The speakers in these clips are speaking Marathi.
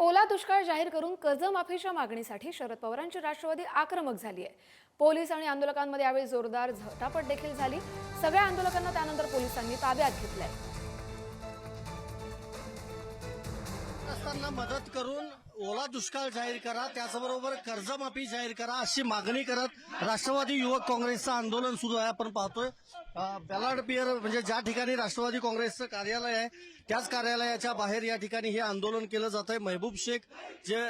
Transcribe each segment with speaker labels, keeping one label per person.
Speaker 1: ओला दुष्काळ जाहीर करून कर्जमाफीच्या मागणीसाठी शरद पवारांची राष्ट्रवादी आक्रमक झाली आहे. पोलीस आणि आंदोलकांमध्ये यावेळी जोरदार झटापट देखील झाली. सगळ्या आंदोलकांना त्यानंतर पोलिसांनी ताब्यात घेतलंय.
Speaker 2: मदत करून ओला दुष्काळ जाहीर करा त्याचबरोबर कर्जमाफी जाहीर करा अशी मागणी करत राष्ट्रवादी युवक काँग्रेसचं आंदोलन सुरू आहे. आपण पाहतोय बॅलाड पियर म्हणजे ज्या ठिकाणी राष्ट्रवादी काँग्रेसचं कार्यालय आहे त्याच कार्यालयाच्या बाहेर या ठिकाणी हे आंदोलन केलं जात आहे महबूब शेख जे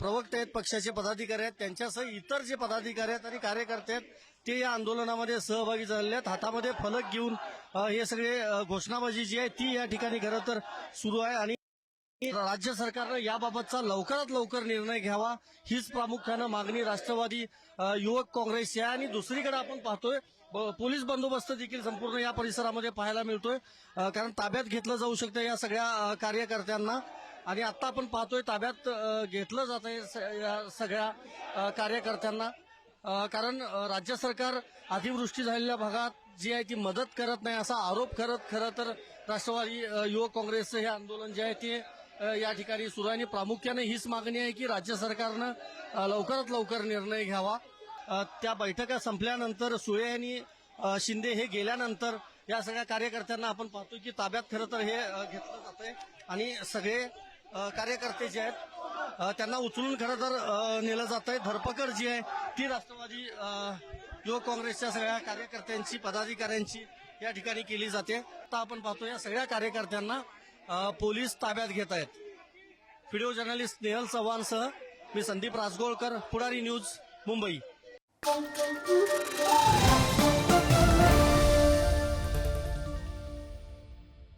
Speaker 2: प्रवक्ते आहेत पक्षाचे पदाधिकारी आहेत त्यांच्यासह इतर जे पदाधिकारी आहेत आणि कार्यकर्ते आहेत ते या आंदोलनामध्ये सहभागी झालेले आहेत. हातामध्ये फलक घेऊन हे सगळे घोषणाबाजी जी आहे ती या ठिकाणी खरं तर सुरू आहे आणि राज्य सरकारनं याबाबतचा लवकरात लवकर निर्णय घ्यावा हीच प्रामुख्यानं मागणी राष्ट्रवादी युवक काँग्रेसची आहे आणि दुसरीकडे आपण पाहतोय ब- पोलीस बंदोबस्त देखील संपूर्ण या परिसरामध्ये पाहायला मिळतोय. कारण ताब्यात घेतलं जाऊ शकतं या सगळ्या कार्यकर्त्यांना. आणि आता आपण पाहतोय ताब्यात घेतलं जात आहे या सगळ्या कार्यकर्त्यांना. कारण राज्य सरकार अतिवृष्टी झालेल्या भागात जी आहे ती मदत करत नाही असा आरोप करत खरं तर राष्ट्रवादी युवक काँग्रेसचं हे आंदोलन जे आहे ते या ठिकाणी सुरू आणि प्रामुख्याने हीच मागणी आहे की राज्य सरकारनं लवकरात लवकर निर्णय घ्यावा. त्या बैठका संपल्यानंतर सुळे यांनी शिंदे हे गेल्यानंतर या सगळ्या कार्यकर्त्यांना आपण पाहतो की ताब्यात खरं तर हे घेतलं घेतलं जातंय. आणि सगळे कार्यकर्ते जे आहेत त्यांना उचलून खरं तर नेलं जात आहे धरपकड जी आहे ती राष्ट्रवादी युवक काँग्रेसच्या सगळ्या कार्यकर्त्यांची पदाधिकाऱ्यांची या ठिकाणी केली जाते. आता आपण पाहतो या सगळ्या कार्यकर्त्यांना पोलीस ताब्यात घेत आहेत. व्हिडिओ जर्नलिस्ट नेहल चव्हाणसह मी संदीप राजगोळकर पुढारी न्यूज मुंबई.